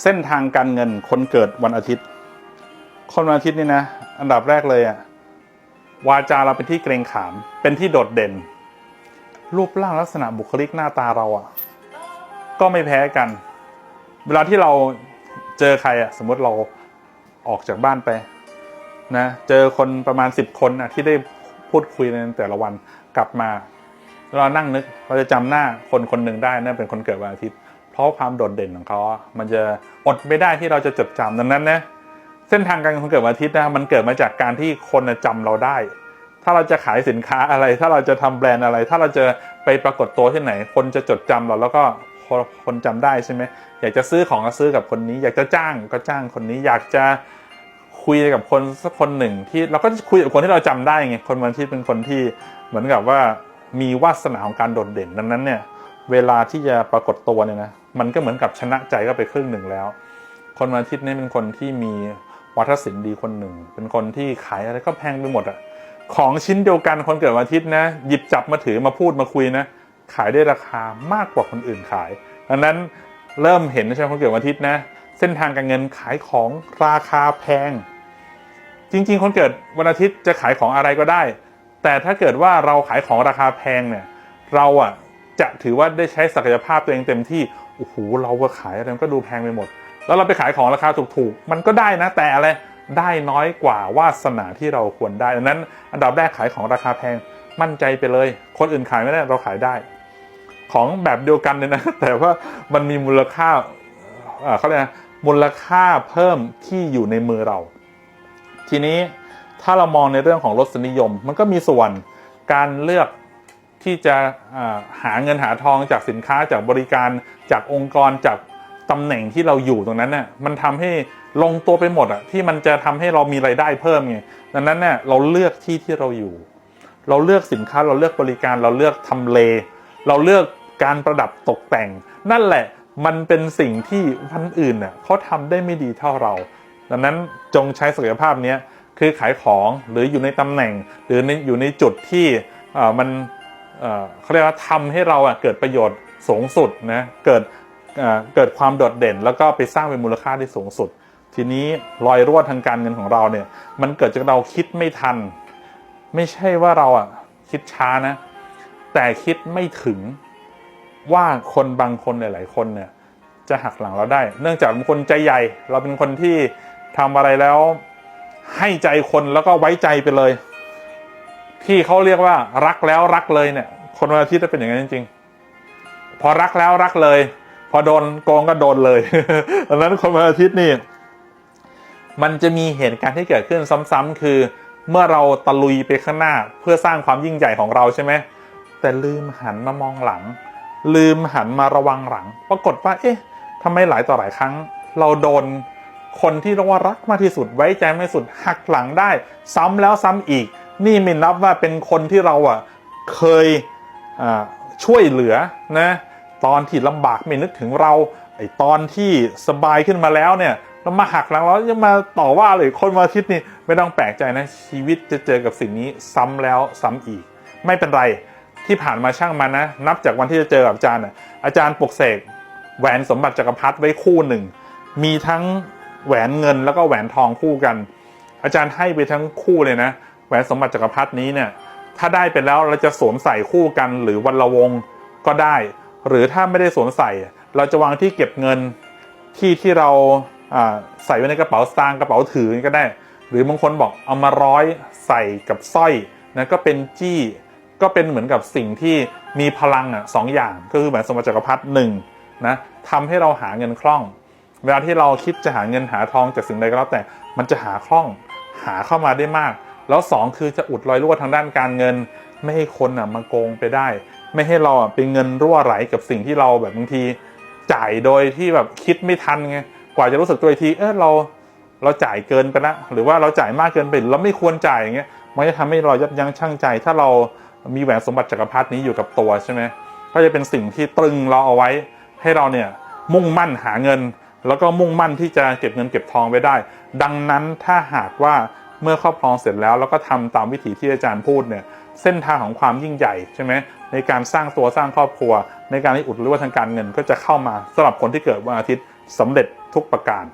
เส้นทางการเงินคนเกิดวันอาทิตย์ คนวันอาทิตย์นี่นะ อันดับแรกเลยอะวาจาเราเป็นที่เกรงขาม เป็นที่โดดเด่น รูปร่างลักษณะบุคลิกหน้าตาเราอะก็ไม่แพ้กัน เวลาที่เราเจอใครอะสมมติเราออกจากบ้านไปนะเจอคนประมาณสิบคนอะที่ได้พูดคุยในแต่ละวันกลับมา เรานั่งนึกเราจะจำหน้าคนคนหนึ่งได้นั่นเป็นคนเกิดวันอาทิตย์ เพราะความโดดเด่นของเขา มันจะอดไม่ได้ที่เราจะจดจำดังนั้นนะเส้นทางการเงินคนเกิดวันอาทิตย์นะมันเกิดมาจากการที่คนน่ะจำเราได้ ถ้าเราจะขายสินค้าอะไร ถ้าเราจะทำแบรนด์อะไร ถ้าเราจะไปปรากฏตัวที่ไหน คนจะจดจำเราแล้วก็คนคนจำได้ใช่ไหมอยากจะซื้อของก็ซื้อกับคนนี้ อยากจะจ้างก็จ้างคนนี้ อยากจะคุยกับคนสักคนหนึ่งที่เราก็คุยกับคนที่เราจำได้ไงคนวันอาทิตย์เป็นคนที่เหมือนกับว่ามีวาสนาของการโดดเด่นดังนั้นเนี่ย เวลาที่จะปรากฏตัวเนี่ยนะมันก็เหมือนกับชนะใจก็ไปครึ่งหนึ่งแล้ว คนวันอาทิตย์นี่เป็นคนที่มีวัฒนศิลป์ดีคนหนึ่ง เป็นคนที่ขายอะไรก็แพงไปหมดอะของชิ้นเดียวกันคนเกิดวันอาทิตย์นะ หยิบจับมาถือมาพูดมาคุยนะ ขายได้ราคามากกว่าคนอื่นขายดังนั้นเริ่มเห็นใช่ไหมคนเกิดวันอาทิตย์นะ เส้นทางการเงินขายของราคาแพง จริง ๆ คนเกิดวันอาทิตย์จะขายของอะไรก็ได้ แต่ถ้าเกิดว่าเราขายของราคาแพงเนี่ย เราอะ จะถือว่าได้ใช้ศักยภาพตัวเองเต็มที่โอ้โหเราก็ขายอะไรมันก็ดูแพงไปหมด แล้วเราไปขายของราคาถูกๆ มันก็ได้นะแต่อะไรได้น้อยกว่าวาสนาที่เราควรได้ดังนั้น อันดับแรกขายของราคาแพงมั่นใจไปเลย คนอื่นขายไม่ได้เราขายได้ ของแบบเดียวกันเลยนะ แต่ว่ามันมีมูลค่าเขาเรียกมูลค่าเพิ่มที่อยู่ในมือเรา ทีนี้ถ้าเรามองในเรื่องของรสนิยม มันก็มีส่วนการเลือก ที่จะหาเงินหาทองจากสินค้าจากบริการจากองค์กรจากตำแหน่งที่เราอยู่ตรงนั้นน่ะมันทำให้ลงตัวไปหมดอะที่มันจะทำให้เรามีไรายได้เพิ่มไงดังนั้นเนี่ยเราเลือกที่ที่เราอยู่ เราเลือกสินค้าเราเลือกบริการเราเลือกทำเล เราเลือกการประดับตกแต่ง นั่นแหละมันเป็นสิ่งที่วันอื่นเน่ะเขาทำได้ไม่ดีเท่าเรา ดังนั้นจงใช้ศักยภาพเนี้ยคือขายของหรืออยู่ในตำแหน่ง หรือในอยู่ในจุดที่มัน เขาเรียกว่าทำให้เราเกิดประโยชน์สูงสุดนะเกิดเอ่อเกิดความโดดเด่น แล้วก็ไปสร้างเป็นมูลค่าที่สูงสุด ทีนี้รอยรั่วทางการเงินของเราเนี่ยมันเกิดจากเราคิดไม่ทัน ไม่ใช่ว่าเราอะคิดช้านะ แต่คิดไม่ถึงว่าคนบางคนหลาย ๆ คนเนี่ยจะหักหลังเราได้ เนื่องจากเป็นคนใจใหญ่ เราเป็นคนที่ทำอะไรแล้วให้ใจคนแล้วก็ไว้ใจไปเลย ที่เขาเรียกว่ารักแล้วรักเลยเนี่ย คนวันอาทิตย์จะเป็นอย่างนั้นจริง ๆ พอรักแล้วรักเลย พอโดนโกงก็โดนเลยดังนั้นคนวันอาทิตย์นี่ มันจะมีเหตุการณ์ที่เกิดขึ้นซ้ำๆคือ เมื่อเราตะลุยไปข้างหน้า เพื่อสร้างความยิ่งใหญ่ของเราใช่ไหมแต่ลืมหันมามองหลัง ลืมหันมาระวังหลัง ปรากฏว่า เอ๊ะทำไมหลายต่อหลายครั้ง เราโดนคนที่เราว่ารักมากที่สุดไว้ใจมากที่สุดหักหลังได้ ซ้ำแล้วซ้ำอีก นี่ไม่นับว่าเป็นคนที่เราอะเคยช่วยเหลือนะตอนที่ลำบากไม่นึกถึงเราไอตอนที่สบายขึ้นมาแล้วเนี่ยเรามาหักหลังเรายังมาต่อว่าเลยคนมาอาทิตย์นี่ไม่ต้องแปลกใจนะชีวิตจะเจอกับสิ่งนี้ซ้ำแล้วซ้ำอีก ไม่เป็นไรที่ผ่านมาช่างมันนะ นับจากวันที่จะเจอกับอาจารย์อาจารย์ปลุกเสกแหวนสมบัติจักรพรรดิไว้คู่หนึ่ง มีทั้งแหวนเงินแล้วก็แหวนทองคู่กัน อาจารย์ให้ไปทั้งคู่เลยนะ หวนสมบัติจักรพรรดินี้เนี่ยถ้าได้ไปแล้วเราจะสวมใส่คู่กันหรือวันละวงก็ได้ หรือถ้าไม่ได้สวมใส่ เราจะวางที่เก็บเงินที่ที่เราอ่าใส่ไว้ในกระเป๋าสตางค์กระเป๋าถือก็ได้ หรือบางคนบอกเอามาร้อยใส่กับสร้อยนะก็เป็นจี้ก็เป็นเหมือนกับสิ่งที่มีพลังอะสองอย่างก็คือแหวนสมบัติจักรพรรดิหนึ่งนะทำให้เราหาเงินคล่อง เวลาที่เราคิดจะหาเงินหาทองจากสิ่งใดก็แล้วแต่มันจะหาคล่องหาเข้ามาได้มาก แล้วสองคือจะอุดรอยรั่วทางด้านการเงิน ไม่ให้คนอะมาโกงไปได้ ไม่ให้เราอะเป็นเงินรั่วไหลกับสิ่งที่เราแบบบางทีจ่ายโดยที่แบบคิดไม่ทันไงกว่าจะรู้สึกตัวทีเออเราเราจ่ายเกินไปละหรือว่าเราจ่ายมากเกินไปเราไม่ควรจ่ายอย่างเงี้ยมันจะทำให้เรายับยั้งชั่งใจ ถ้าเรามีแหวนสมบัติจักรพรรดินี้อยู่กับตัวใช่ไหมก็จะเป็นสิ่งที่ตรึงเราเอาไว้ ให้เราเนี่ยมุ่งมั่นหาเงิน แล้วก็มุ่งมั่นที่จะเก็บเงินเก็บทองไว้ได้ ดังนั้นถ้าหากว่า เมื่อครอบครองเสร็จแล้วแล้วก็ทำตามวิถีที่อาจารย์พูดเนี่ยเส้นทางของความยิ่งใหญ่ใช่ไหมในการสร้างตัวสร้างครอบครัว ในการที่อุดรั่วทางการเงินก็จะเข้ามาสำหรับคนที่เกิดวันอาทิตย์สำเร็จทุกประการ